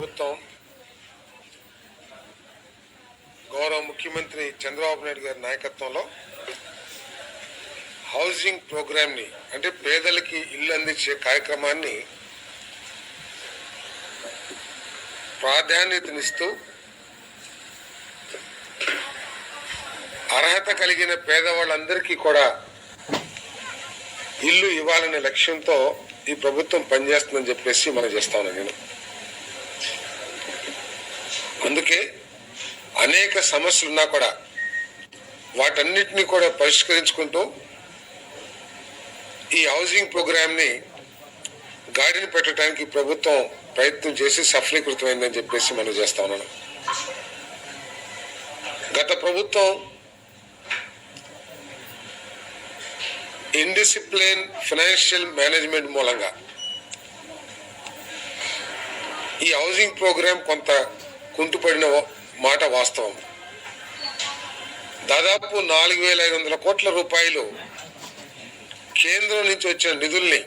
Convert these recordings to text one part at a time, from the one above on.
ప్రభుత్వం గౌరవ ముఖ్యమంత్రి చంద్రబాబు నాయుడు గారి నాయకత్వంలో హౌసింగ్ ప్రోగ్రామ్ని అంటే పేదలకి ఇల్లు అందించే కార్యక్రమాన్ని ప్రాధాన్యతనిస్తూ అర్హత కలిగిన పేదవాళ్ళందరికీ కూడా ఇల్లు ఇవ్వాలనే లక్ష్యంతో ఈ ప్రభుత్వం పనిచేస్తుందని చెప్పేసి మనం చేస్తాను నేను. అందుకే అనేక సమస్యలు ఉన్నా కూడా వాటన్నిటిని కూడా పరిష్కరించుకుంటూ ఈ హౌసింగ్ ప్రోగ్రామ్ని గాడిని పెట్టడానికి ప్రభుత్వం ప్రయత్నం చేసి సఫలీకృతమైందని చెప్పేసి మనం చేస్తా ఉన్నాను. గత ప్రభుత్వం ఇండిసిప్లిన్ ఫైనాన్షియల్ మేనేజ్మెంట్ మూలంగా ఈ హౌసింగ్ ప్రోగ్రాం కొంత కుంటుపడిన మాట వాస్తవం. దాదాపు నాలుగు వేల ఐదు వందల కోట్ల రూపాయలు కేంద్రం నుంచి వచ్చిన నిధుల్ని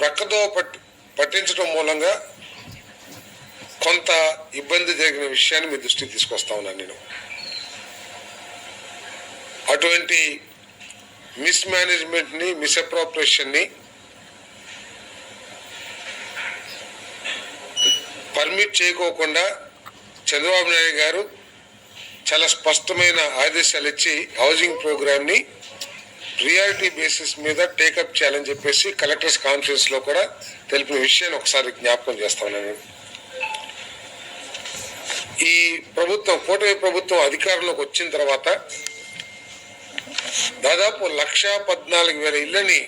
ప్రక్కదో పట్ పట్టించడం మూలంగా కొంత ఇబ్బంది జరిగిన విషయాన్ని మీ దృష్టికి తీసుకొస్తా ఉన్నాను నేను. అటువంటి మిస్ మేనేజ్మెంట్ని సబ్మిట్ చేయకోకుండా చంద్రబాబు నాయుడు గారు చాలా స్పష్టమైన ఆదేశాలు ఇచ్చి హౌసింగ్ ప్రోగ్రామ్ని ప్రియారిటీ బేసిస్ మీద టేకప్ చేయాలని చెప్పేసి కలెక్టర్స్ కాన్ఫరెన్స్లో కూడా తెలిపిన విషయాన్ని ఒకసారి జ్ఞాపకం చేస్తాను నేను. ఈ ప్రభుత్వం కూటమి ప్రభుత్వం అధికారంలోకి వచ్చిన తర్వాత దాదాపు లక్ష పద్నాలుగు వేల ఇళ్ళని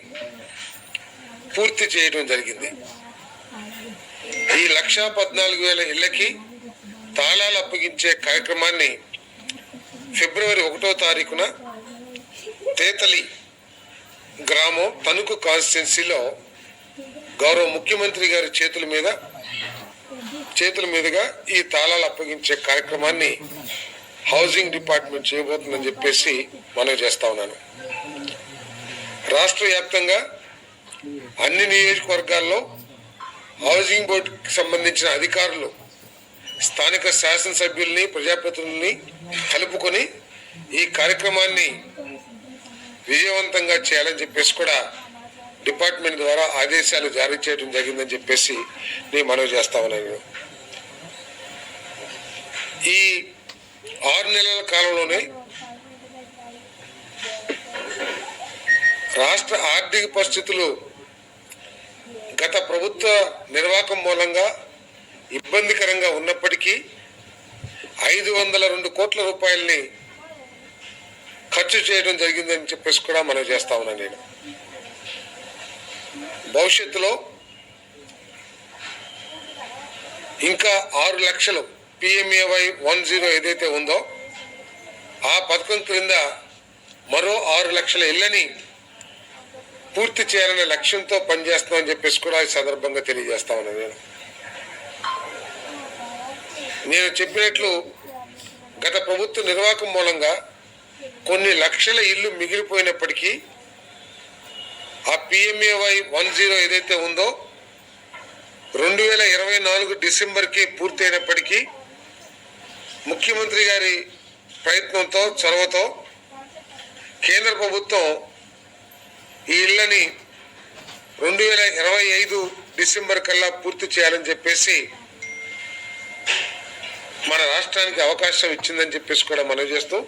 పూర్తి చేయడం జరిగింది ఈ లక్ష పద్నాలుగు వేల ఇళ్ళకి తాళాలు అప్పగించే కార్యక్రమాన్ని ఫిబ్రవరి ఒకటో తారీఖున తేతలి గ్రామం తణుకు కాన్స్టిట్యున్సీలో గౌరవ ముఖ్యమంత్రి గారి చేతుల మీద చేతుల మీదుగా ఈ తాళాలు అప్పగించే కార్యక్రమాన్ని హౌసింగ్ డిపార్ట్మెంట్ చేయబోతుందని చెప్పేసి మనం చేస్తా ఉన్నాను. రాష్ట్ర వ్యాప్తంగా అన్ని నియోజకవర్గాల్లో హౌసింగ్ బోర్డుకి సంబంధించిన అధికారులు స్థానిక శాసనసభ్యుల్ని ప్రజాప్రతినిధుల్ని కలుపుకొని ఈ కార్యక్రమాన్ని విజయవంతంగా చేయాలని చెప్పేసి కూడా డిపార్ట్మెంట్ ద్వారా ఆదేశాలు జారీ చేయడం జరిగిందని చెప్పేసి నేను మనవి చేస్తా ఉన్నాను. ఈ ఆరు నెలల కాలంలోనే రాష్ట్ర ఆర్థిక పరిస్థితులు గత ప్రభుత్వ నిర్వాహకం మూలంగా ఇబ్బందికరంగా ఉన్నప్పటికీ ఐదు వందల రెండు కోట్ల రూపాయల్ని ఖర్చు చేయడం జరిగిందని చెప్పేసి కూడా మనం చేస్తా ఉన్నాను నేను. భవిష్యత్తులో ఇంకా ఆరు లక్షలు పిఎంఏవై వన్ జీరో ఏదైతే ఉందో ఆ పథకం క్రింద మరో ఆరు లక్షల ఇళ్ళని పూర్తి చేయాలనే లక్ష్యంతో పనిచేస్తామని చెప్పేసి కూడా ఈ సందర్భంగా తెలియజేస్తా ఉన్నాను నేను. నేను చెప్పినట్లు గత ప్రభుత్వ నిర్వాహకం మూలంగా కొన్ని లక్షల ఇల్లు మిగిలిపోయినప్పటికీ ఆ పిఎంఏవై వన్ జీరో ఏదైతే ఉందో రెండు వేల ఇరవై నాలుగు డిసెంబర్కి పూర్తయినప్పటికీ ముఖ్యమంత్రి గారి ప్రయత్నంతో చొరవతో కేంద్ర ప్రభుత్వం ఈ ఇళ్ళని రెండు వేల ఇరవై ఐదు డిసెంబర్ కల్లా పూర్తి చేయాలని చెప్పేసి మన రాష్ట్రానికి అవకాశం ఇచ్చిందని చెప్పేసి కూడా మనం చేస్తూ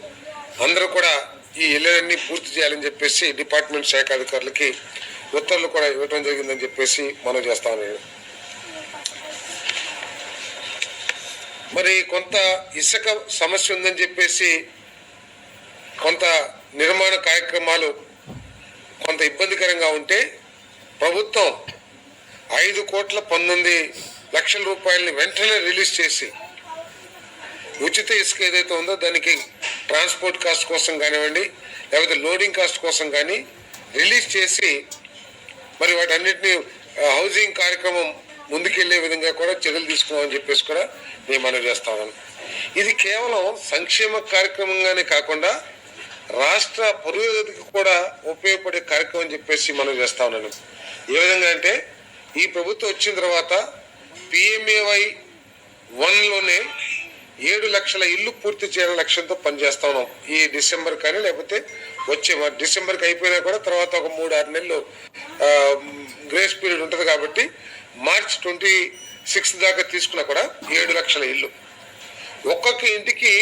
అందరూ కూడా ఈ ఇళ్ళన్నీ పూర్తి చేయాలని చెప్పేసి డిపార్ట్మెంట్ శాఖ అధికారులకి ఉత్తర్వులు కూడా ఇవ్వడం జరిగిందని చెప్పేసి మనం చేస్తామని మరి కొంత ఇసుక సమస్య ఉందని చెప్పేసి కొంత నిర్మాణ కార్యక్రమాలు కొంత ఇబ్బందికరంగా ఉంటే ప్రభుత్వం ఐదు కోట్ల పంతొమ్మిది లక్షల రూపాయలని వెంటనే రిలీజ్ చేసి ఉచిత ఇసుక ఏదైతే ఉందో దానికి ట్రాన్స్పోర్ట్ కాస్ట్ కోసం కానివ్వండి లేకపోతే లోడింగ్ కాస్ట్ కోసం కానీ రిలీజ్ చేసి మరి వాటన్నిటిని హౌసింగ్ కార్యక్రమం ముందుకెళ్ళే విధంగా కూడా చర్యలు తీసుకున్నామని చెప్పేసి కూడా నేను మనం చేస్తామని ఇది కేవలం సంక్షేమ కార్యక్రమంగానే కాకుండా రాష్ట్ర పురోగతికి కూడా ఉపయోగపడే కార్యక్రమం చెప్పేసి మనం చేస్తా ఉన్నాను. ఏ విధంగా అంటే ఈ ప్రభుత్వం వచ్చిన తర్వాత పిఎంఏవై వన్లోనే ఏడు లక్షల ఇల్లు పూర్తి చేయాలని లక్ష్యంతో పనిచేస్తా ఉన్నాం. ఈ డిసెంబర్ కానీ లేకపోతే వచ్చే డిసెంబర్కి అయిపోయినా కూడా తర్వాత ఒక మూడు ఆరు నెలలు గ్రేస్ పీరియడ్ ఉంటుంది కాబట్టి మార్చ్ ట్వంటీ సిక్స్ దాకా తీసుకున్నా కూడా ఏడు లక్షల ఇల్లు. ఒక్కొక్క ఇంటికి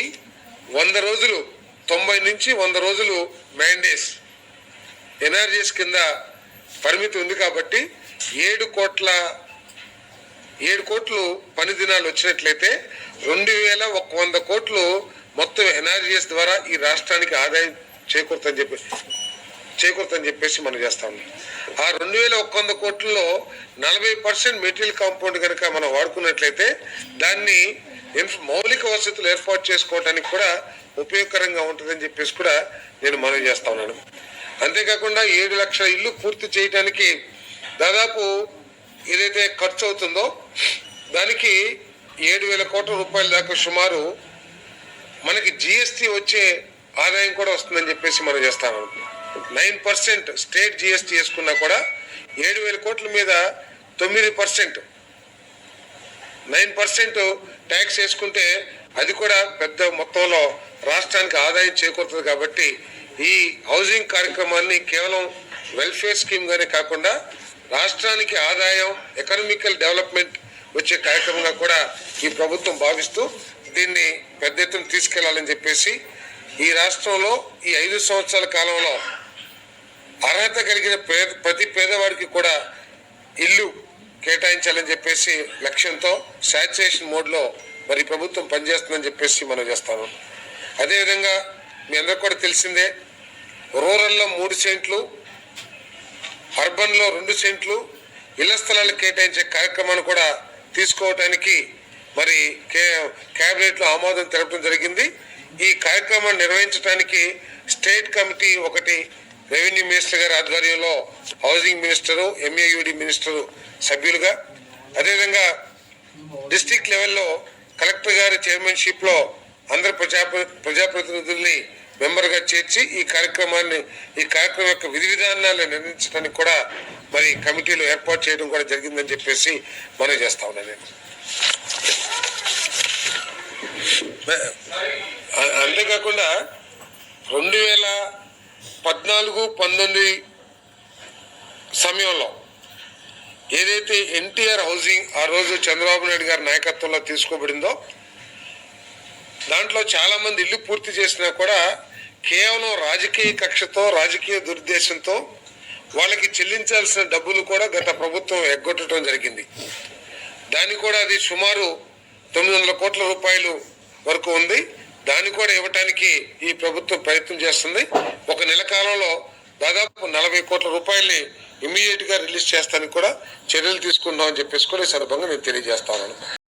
వంద రోజులు తొంభై నుంచి వంద రోజులు మ్యాండేస్ ఎన్ఆర్జీఎస్ కింద పరిమితి ఉంది కాబట్టి ఏడు కోట్ల ఏడు కోట్లు పని దినాలు వచ్చినట్లయితే రెండు వేల ఒక వంద కోట్లు మొత్తం ఎన్ఆర్జీఎస్ ద్వారా ఈ రాష్ట్రానికి ఆదాయం చేకూరుతని చెప్పి చేకూరుతని చెప్పేసి మనం చేస్తా ఉన్నాం. ఆ రెండు వేల ఒక వంద కోట్లలో నలభై పర్సెంట్ మెటీరియల్ కాంపౌండ్ కనుక మనం వాడుకున్నట్లయితే దాన్ని మౌలిక వసతులు ఏర్పాటు చేసుకోవడానికి కూడా ఉపయోగకరంగా ఉంటుందని చెప్పేసి కూడా నేను మనవి చేస్తా ఉన్నాను. అంతేకాకుండా ఏడు లక్షల ఇల్లు పూర్తి చేయడానికి దాదాపు ఏదైతే ఖర్చు అవుతుందో దానికి ఏడు వేల కోట్ల రూపాయల దాకా సుమారు మనకి జిఎస్టీ వచ్చే ఆదాయం కూడా వస్తుందని చెప్పేసి మనం చేస్తాను నైన్ పర్సెంట్ స్టేట్ జిఎస్టీ వేసుకున్నా కూడా ఏడు వేల కోట్ల మీద తొమ్మిది పర్సెంట్ నైన్ పర్సెంట్ ట్యాక్స్ వేసుకుంటే అది కూడా పెద్ద మొత్తంలో రాష్ట్రానికి ఆదాయం చేకూరుతుంది కాబట్టి ఈ హౌసింగ్ కార్యక్రమాన్ని కేవలం వెల్ఫేర్ స్కీమ్ గానే కాకుండా రాష్ట్రానికి ఆదాయం ఎకనామికల్ డెవలప్మెంట్ వచ్చే కార్యక్రమంగా కూడా ఈ ప్రభుత్వం భావిస్తూ దీన్ని పెద్ద ఎత్తున తీసుకెళ్ళాలని చెప్పేసి ఈ రాష్ట్రంలో ఈ ఐదు సంవత్సరాల కాలంలో అర్హత కలిగిన పేద ప్రతి పేదవాడికి కూడా ఇల్లు కేటాయించాలని చెప్పేసి లక్ష్యంతో శాచురేషన్ మోడ్లో మరి ప్రభుత్వం పనిచేస్తుందని చెప్పేసి మనం చేస్తాము. అదేవిధంగా మీ అందరికి కూడా తెలిసిందే రూరల్లో మూడు సెంట్లు అర్బన్లో రెండు సెంట్లు ఇళ్ళ స్థలాలు కేటాయించే కార్యక్రమాన్ని కూడా తీసుకోవటానికి మరి కే క్యాబినెట్లో ఆమోదం తెలపడం జరిగింది. ఈ కార్యక్రమాన్ని నిర్వహించడానికి స్టేట్ కమిటీ ఒకటి రెవెన్యూ మినిస్టర్ గారి ఆధ్వర్యంలో హౌసింగ్ మినిస్టరు ఎంఏయుడి మినిస్టరు సభ్యులుగా అదేవిధంగా డిస్టిక్ లెవెల్లో కలెక్టర్ గారి చైర్మన్షిప్లో అందరు ప్రజా ప్రజాప్రతినిధుల్ని మెంబర్గా చేర్చి ఈ కార్యక్రమాన్ని ఈ కార్యక్రమం యొక్క విధి విధానాలను నిర్ణయించడానికి కూడా మరి కమిటీలు ఏర్పాటు చేయడం కూడా జరిగిందని చెప్పేసి మనం చేస్తా ఉన్నాను నేను. అంతేకాకుండా రెండు వేల పద్నాలుగు పంతొమ్మిది సమయంలో ఏదైతే ఎన్టీఆర్ హౌసింగ్ ఆ రోజు చంద్రబాబు నాయుడు గారి నాయకత్వంలో తీసుకోబడిందో దాంట్లో చాలామంది ఇల్లు పూర్తి చేసినా కూడా కేవలం రాజకీయ కక్షతో రాజకీయ దురుద్దేశంతో వాళ్ళకి చెల్లించాల్సిన డబ్బులు కూడా గత ప్రభుత్వం ఎగ్గొట్టడం జరిగింది. దాని కూడా అది సుమారు తొమ్మిది వందల కోట్ల రూపాయలు వరకు ఉంది. దాన్ని కూడా ఇవ్వటానికి ఈ ప్రభుత్వం ప్రయత్నం చేస్తుంది. ఒక నెల కాలంలో దాదాపు నలభై కోట్ల రూపాయల్ని ఇమీడియట్గా రిలీజ్ చేస్తానికి కూడా చర్యలు తీసుకుంటామని అని చెప్పేసి కూడా ఈ సందర్భంగా నేను తెలియజేస్తాను